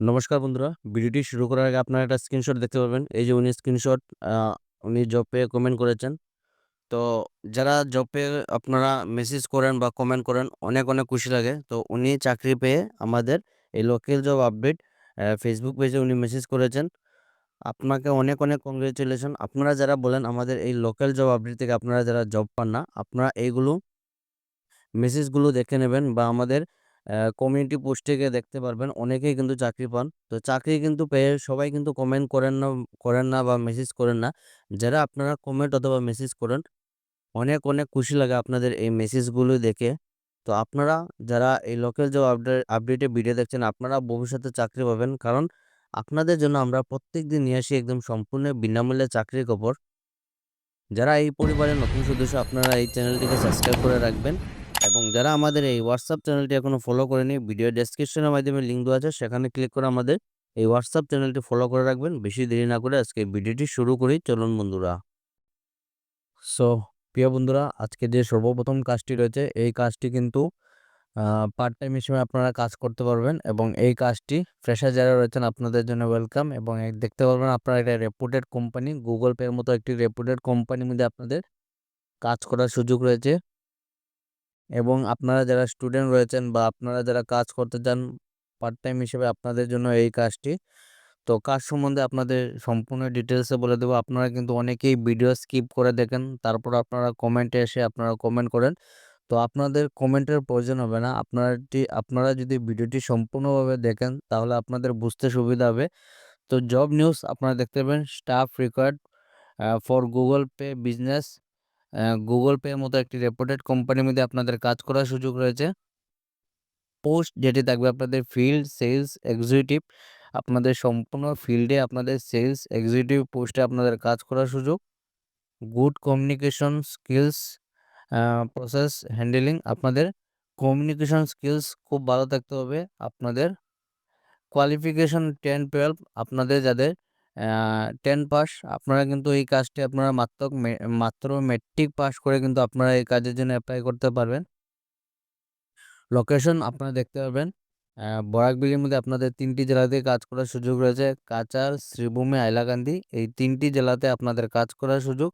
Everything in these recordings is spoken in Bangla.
নমস্কার বন্ধুরা, ভিডিওটি শুরু করার আগে আপনারা একটা স্ক্রিনশট দেখতে পাবেন। এই যে উনি স্ক্রিনশট উনি জব পেয়ে কমেন্ট করেছেন। তো যারা জব পেয়ে আপনারা মেসেজ করেন বা কমেন্ট করেন, অনেক অনেক খুশি লাগে। তো উনি চাকরি পেয়ে আমাদের এই লোকাল জব আপডেট ফেসবুক পেজে উনি মেসেজ করেছেন। আপনাকে অনেক অনেক কংগ্রেচুলেশন আপনারা যারা বলেন আমাদের এই লোকাল জব আপডেট থেকে আপনারা যারা জব পান না, আপনারা এইগুলো মেসেজগুলো দেখে নেবেন বা আমাদের কমিউনিটি পোস্ট থেকে দেখতে পারবেন, অনেকেই কিন্তু চাকরি পান। তো চাকরি কিন্তু পেয়ে সবাই কিন্তু কমেন্ট করেন না করেন না বা মেসেজ করেন না। যারা আপনারা কমেন্ট অথবা মেসেজ করেন, অনেক অনেক খুশি লাগে আপনাদের এই মেসেজগুলো দেখে। তো আপনারা যারা এই লোকাল জব আপডেট আপডেটে ভিডিও দেখছেন, আপনারা ভবিষ্যতে চাকরি পাবেন। কারণ আপনাদের জন্য আমরা প্রত্যেক দিন নিয়ে আসি একদম সম্পূর্ণ বিনামূল্যে চাকরির খবর। যারা এই পরিবারের নতুন সদস্য, আপনারা এই চ্যানেলটিকে সাবস্ক্রাইব করে রাখবেন। এবং যারা আমাদের এই হোয়াটসঅ্যাপ চ্যানেলটি এখনও ফলো করেনি ভিডিও ডেসক্রিপশনের মাধ্যমে লিঙ্ক দেওয়া আছে, সেখানে ক্লিক করে আমাদের এই হোয়াটসঅ্যাপ চ্যানেলটি ফলো করে রাখবেন। বেশি দেরি না করে আজকে ভিডিওটি শুরু করি। চলুন বন্ধুরা। সো প্রিয় বন্ধুরা, আজকে যে সর্বপ্রথম কাজটি রয়েছে, এই কাজটি কিন্তু পার্ট টাইম হিসেবে আপনারা কাজ করতে পারবেন এবং এই কাজটি ফ্রেশার যারা রয়েছেন, আপনাদের জন্য ওয়েলকাম এবং দেখতে পারবেন আপনারা একটা রেপুটেড কোম্পানি গুগল পের মতো একটি রেপুটেড কোম্পানির মধ্যে আপনাদের কাজ করার সুযোগ রয়েছে। এবং আপনারা যারা স্টুডেন্ট রয়েছেন বা আপনারা যারা কাজ করতে চান পার্ট টাইম হিসেবে আপনাদের জন্য এই কাজটি। তো কাজ সম্বন্ধে আপনাদের সম্পূর্ণ ডিটেলসে বলে দেবো। আপনারা কিন্তু অনেকেই ভিডিও স্কিপ করে দেখেন, তারপর আপনারা কমেন্টে এসে আপনারা কমেন্ট করেন। তো আপনাদের কমেন্টের প্রয়োজন হবে না। আপনারটি আপনারা যদি ভিডিওটি সম্পূর্ণভাবে দেখেন, তাহলে আপনাদের বুঝতে সুবিধা হবে। তো জব নিউজ আপনারা দেখতে পাবেন staff required for Google Pay business Google পের মতো একটি রেপুটেড কোম্পানির মধ্যে আপনাদের কাজ করার সুযোগ রয়েছে। পোস্ট যেটি থাকবে আপনাদের ফিল্ড সেলস এক্সিকিউটিভ আপনাদের সম্পূর্ণ ফিল্ডে আপনাদের সেলস এক্সিকিউটিভ পোস্টে আপনাদের কাজ করার সুযোগ। Good communication skills process handling আপনাদের কমিউনিকেশন স্কিলস খুব ভালো থাকতে হবে। আপনাদের কোয়ালিফিকেশন টেন টুয়েলভ আপনাদের যাদের টেন পাস আপনারা কিন্তু এই কাজটি আপনারা মাত্র মাত্র মেট্রিক পাস করে কিন্তু আপনারা এই কাজের জন্য অ্যাপ্লাই করতে পারবেন। লোকেশন আপনারা দেখতে পাবেন বরাকবিলির মধ্যে আপনাদের তিনটি জেলাতে কাজ করার সুযোগ রয়েছে। কাচার, শ্রীভূমি, হাইলাকান্দি, এই তিনটি জেলাতে আপনাদের কাজ করার সুযোগ।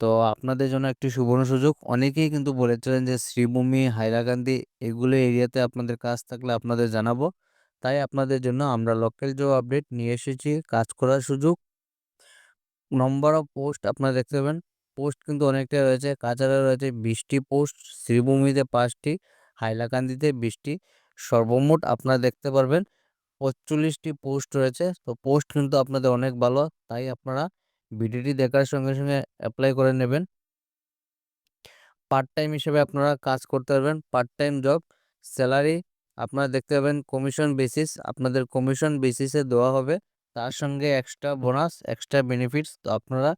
তো আপনাদের জন্য একটি সুবর্ণ সুযোগ। অনেকেই কিন্তু বলেছিলেন যে শ্রীভূমি, হাইলাকান্দি, এগুলো এরিয়াতে আপনাদের কাজ থাকলে আপনাদের জানাব। তাই আপনাদের জন্য আমরা লোকাল জব আপডেট নিয়ে এসেছি। কাজ করার সুযোগ। নম্বর অফ পোস্ট আপনারা দেখতে পাবেন। পোস্ট কিন্তু অনেকটাই রয়েছে। কাছাড়া রয়েছে বিশটি পোস্ট শ্রীভূমিতে পাঁচটি, হাইলাকান্দিতে বিশটি। সর্বমোট আপনারা দেখতে পারবেন পঁচল্লিশটি পোস্ট রয়েছে। তো পোস্ট কিন্তু আপনাদের অনেক ভালো। তাই আপনারা ভিডিওটি দেখার সঙ্গে সঙ্গে অ্যাপ্লাই করে নেবেন। পার্ট টাইম হিসেবে আপনারা কাজ করতে পারবেন। পার্ট টাইম জব স্যালারি আপনারা দেখতে পাবেন কমিশন বেসিস আপনাদের কমিশন বেসিসে দেওয়া হবে। তার সঙ্গে এক্সট্রা বোনাস এক্সট্রা বেনিফিটস তো আপনারা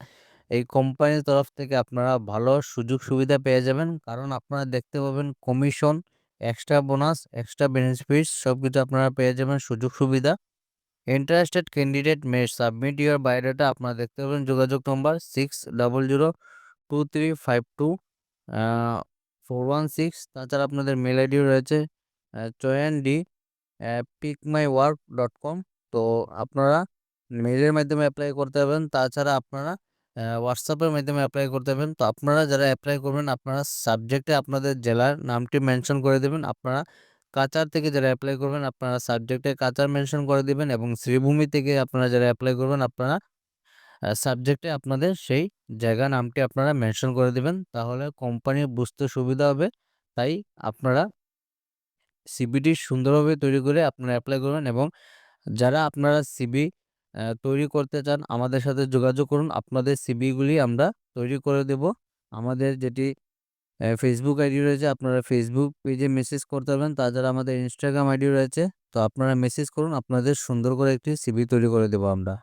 এই কোম্পানির তরফ থেকে আপনারা ভালো সুযোগ সুবিধা পেয়ে যাবেন। কারণ আপনারা দেখতে পাবেন commission extra bonus extra benefits সব কিছু আপনারা পেয়ে যাবেন সুযোগ সুবিধা। Interested candidate may submit your biodata আপনারা দেখতে পাবেন যোগাযোগ number six double zero two three five two four one six তাছাড়া আপনাদের মেল আইডিও রয়েছে। Chayan D pick my work dot com তো আপনারা মেলের মাধ্যমে অ্যাপ্লাই করতে পারবেন, তাছাড়া আপনারা হোয়াটসঅ্যাপের মাধ্যমে অ্যাপ্লাই করতে পারবেন। তো আপনারা যারা অ্যাপ্লাই করবেন, আপনারা সাবজেক্টে আপনাদের জেলার নামটি মেনশন করে দেবেন। আপনারা কাচার থেকে যারা অ্যাপ্লাই করবেন, আপনারা সাবজেক্টে কাচার মেনশন করে দেবেন এবং শ্রীভূমি থেকে আপনারা যারা অ্যাপ্লাই করবেন, আপনারা সাবজেক্টে আপনাদের সেই জায়গা নামটি আপনারা মেনশন করে দেবেন। তাহলে কোম্পানি বুঝতে সুবিধা হবে। তাই আপনারা সিবিটি সুন্দরভাবে তৈরি করে আপনারা অ্যাপ্লাই করবেন এবং যারা আপনারা সিবি তৈরি করতে চান আমাদের সাথে যোগাযোগ করুন। আপনাদের সিবিগুলি আমরা তৈরি করে দেব। আমাদের যেটি ফেসবুক আইডি রয়েছে, আপনারা ফেসবুক পেজে মেসেজ করতে পারবেন। তাছাড়া আমাদের ইনস্টাগ্রাম আইডি রয়েছে। তো আপনারা মেসেজ করুন, আপনাদের সুন্দর করে একটি সিবি তৈরি করে দেব আমরা।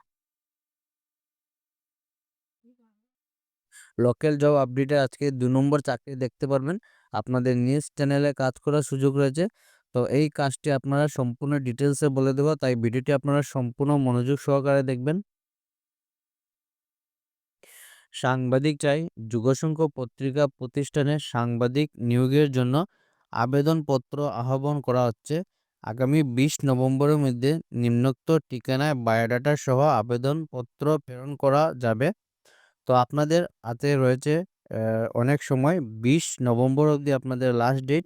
লোকাল জব আপডেটে আজকে দু নম্বর চাকরি দেখতে পারবেন। আপনাদের নিউজ চ্যানেলে কাজ করার সুযোগ রয়েছে। তো এই কাজটি আপনারা সম্পূর্ণ ডিটেলসে বলে দেবো, তাই ভিডিওটি আপনারা সম্পূর্ণ মনোযোগ সহকারে দেখবেন। সাংবাদিক চাই, যুগসংখ্য পত্রিকা প্রতিষ্ঠানে সাংবাদিক নিয়োগের জন্য আবেদনপত্র আহ্বান করা হচ্ছে। আগামী বিশ নভেম্বরের মধ্যে নিম্নোক্ত ঠিকানায় বায়োডাটা সহ আবেদনপত্র প্রেরণ করা যাবে। তো আপনাদের হাতে রয়েছে অনেক সময়, বিশ নভেম্বর অবধি আপনাদের লাস্ট ডেট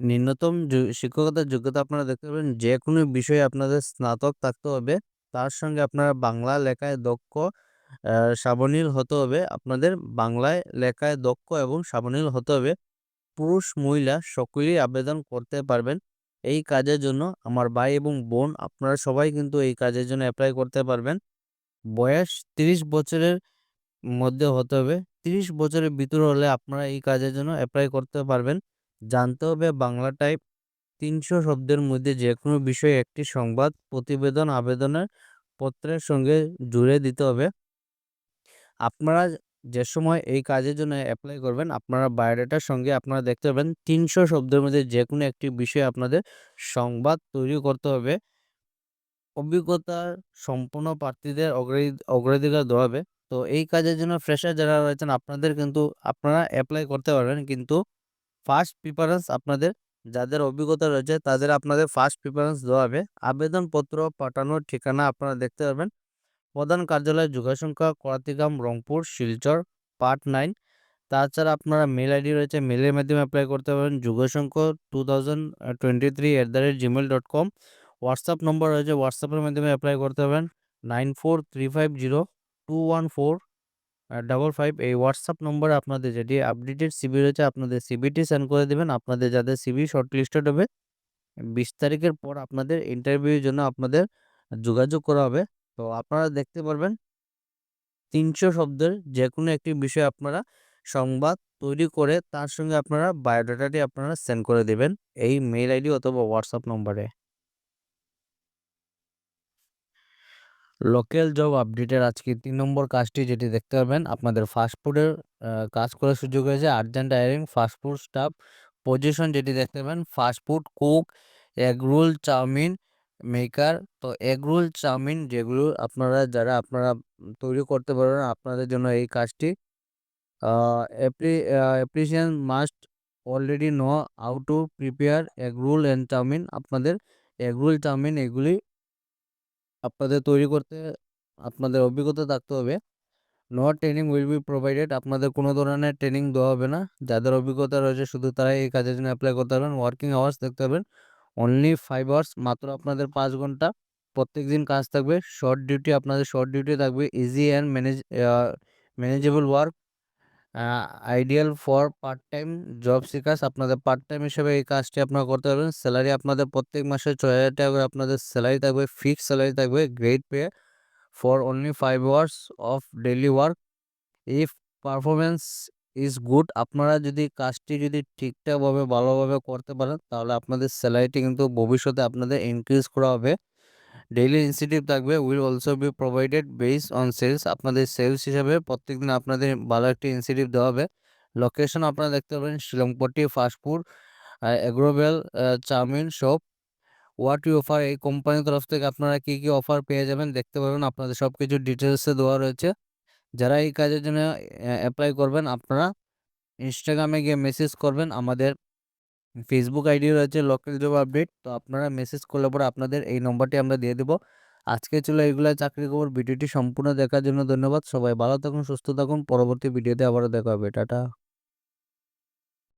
নিম্নতম শিক্ষকতার যোগ্যতা আপনারা দেখতে পাবেন যে কোনো বিষয়ে আপনাদের স্নাতক থাকতে হবে। তার সঙ্গে আপনারা বাংলা লেখায় দক্ষ সাবলীল হতে হবে। আপনাদের বাংলায় লেখায় দক্ষ এবং সাবলীল হতে হবে। পুরুষ, মহিলা সকলেই আবেদন করতে পারবেন এই কাজের জন্য। আমার ভাই এবং বোন, আপনারা সবাই কিন্তু এই কাজের জন্য অ্যাপ্লাই করতে পারবেন। বয়স তিরিশ বছরের মধ্যে হতে হবে। তিরিশ বছরের ভিতরে হলে আপনারা এই কাজের জন্য অ্যাপ্লাই করতে পারবেন। জানতে হবে বাংলা টাইপ তিনশো শব্দের মধ্যে যে কোনো বিষয়ে একটি সংবাদ, প্রতিবেদন, আবেদনের পত্রের সঙ্গে জুড়ে দিতে হবে। আপনারা যে সময় এই কাজের জন্য অ্যাপ্লাই করবেন, আপনারা বায়োডাটার সঙ্গে আপনারা দেখতে পাবেন তিনশো শব্দের মধ্যে যে কোনো একটি বিষয়ে আপনাদের সংবাদ তৈরি করতে হবে। অভিজ্ঞতা সম্পূর্ণ প্রার্থীদের অগ্রাধিকার দেওয়া হবে। তো এই কাজের জন্য ফ্রেশার যারা রয়েছেন, আপনাদের কিন্তু, আপনারা অ্যাপ্লাই করতে পারবেন। কিন্তু ফার্স্ট প্রিফারেন্স আপনাদের, যাদের অভিজ্ঞতা রয়েছে তাদের আপনাদের ফার্স্ট প্রিফারেন্স দেওয়া হবে। আবেদনপত্র পাঠানোর ঠিকানা আপনারা দেখতে পারবেন। প্রধান কার্যালয় যোগাসংখ্যা করাতিগ্রাম রংপুর, শিলচর, পার্ট নাইন। তাছাড়া আপনারা মেল আইডি রয়েছে মেলের মাধ্যমে অ্যাপ্লাই করতে পারেন যুগসংখ্য two thousand twenty three at the rate Gmail dot com WhatsApp number রয়েছে হোয়াটসঅ্যাপের মাধ্যমে অ্যাপ্লাই করতে পারেন nine four three five zero two one four double five এই হোয়াটসঅ্যাপ নম্বরে আপনাদের যেটি আপডেটেড সিবি রয়েছে, আপনাদের সিবিটি সেন্ড করে দেবেন। আপনাদের যাদের সিবি শর্ট লিস্টেড হবে, বিশ তারিখের পর আপনাদের ইন্টারভিউর জন্য আপনাদের যোগাযোগ করা হবে। তো আপনারা দেখতে পারবেন, তিনশো শব্দের যে কোনো একটি বিষয়ে আপনারা সংবাদ তৈরি করে তার সঙ্গে আপনারা বায়োডাটাটি আপনারা সেন্ড করে দেবেন এই মেইল আইডি অথবা হোয়াটসঅ্যাপ নম্বরে লোকাল জব আপডেটের আজকে তিন নম্বর কাজটি যেটি দেখতে পাবেন আপনাদের ফাস্টফুডের কাজ করার সুযোগ হয়েছে urgent hiring fast food staff position যেটি দেখতে পাবেন fast food cook egg roll chow mein maker তো এগ রোল চাউমিন যেগুলো আপনারা যারা আপনারা তৈরি করতে পারবেন, আপনাদের জন্য এই কাজটি applicant must already know how to prepare egg roll and chow mein. আপনাদের এগ রোল চাউমিন এগুলি আপনাদের তৈরি করতে আপনাদের অভিজ্ঞতা থাকতে হবে। No training will be provided আপনাদের কোনো ধরনের ট্রেনিং দেওয়া হবে না। যাদের অভিজ্ঞতা রয়েছে শুধু তারাই এই কাজের জন্য অ্যাপ্লাই করতে পারবেন। ওয়ার্কিং আওয়ার্স দেখতে পাবেন অনলি ফাইভ আওয়ার্স মাত্র আপনাদের পাঁচ ঘণ্টা। প্রত্যেক দিন কাজ থাকবে। শর্ট ডিউটি আপনাদের শর্ট ডিউটি থাকবে। Easy and manage manageable work ideal for part time job seekers আপনাদের পার্ট টাইম হিসেবে এই কাজটি আপনারা করতে পারবেন। স্যালারি আপনাদের প্রত্যেক মাসে ছয় হাজার টাকা করে আপনাদের স্যালারি থাকবে ফিক্সড স্যালারি থাকবে grade pay for only five hours of daily work if performance is good আপনারা যদি কাজটি যদি ঠিকঠাকভাবে, ভালোভাবে করতে পারেন, তাহলে আপনাদের স্যালারিটি কিন্তু ভবিষ্যতে আপনাদের ইনক্রিজ করা হবে। ডেইলি ইনসেন্টিভ থাকবে will also be provided based on sales আপনাদের সেলস হিসাবে প্রত্যেকদিন আপনাদের ভালো একটি ইনসেন্টিভ দেওয়া হবে। লোকেশন আপনারা দেখতে পাবেন Shillongpatti fast food অ্যাগ্রোবেল chowmein shop what you offer এই কোম্পানির তরফ থেকে আপনারা কী কী অফার পেয়ে যাবেন দেখতে পাবেন আপনাদের সব কিছু ডিটেলসে দেওয়া রয়েছে। যারা এই কাজের জন্য অ্যাপ্লাই করবেন, আপনারা ইনস্টাগ্রামে গিয়ে মেসেজ করবেন আমাদের ফেসবুক আইডি রয়েছে লোকাল জব আপডেট তো আপনারা মেসেজ করলে পরে আপনাদের এই নম্বরটি আমরা দিয়ে দেবো। আজকে ছিল এগুলো চাকরি খবর, ভিডিওটি সম্পূর্ণ দেখার জন্য ধন্যবাদ। সবাই ভালো থাকুন, সুস্থ থাকুন, পরবর্তী ভিডিওতে আবারও দেখা হবে। টাটা।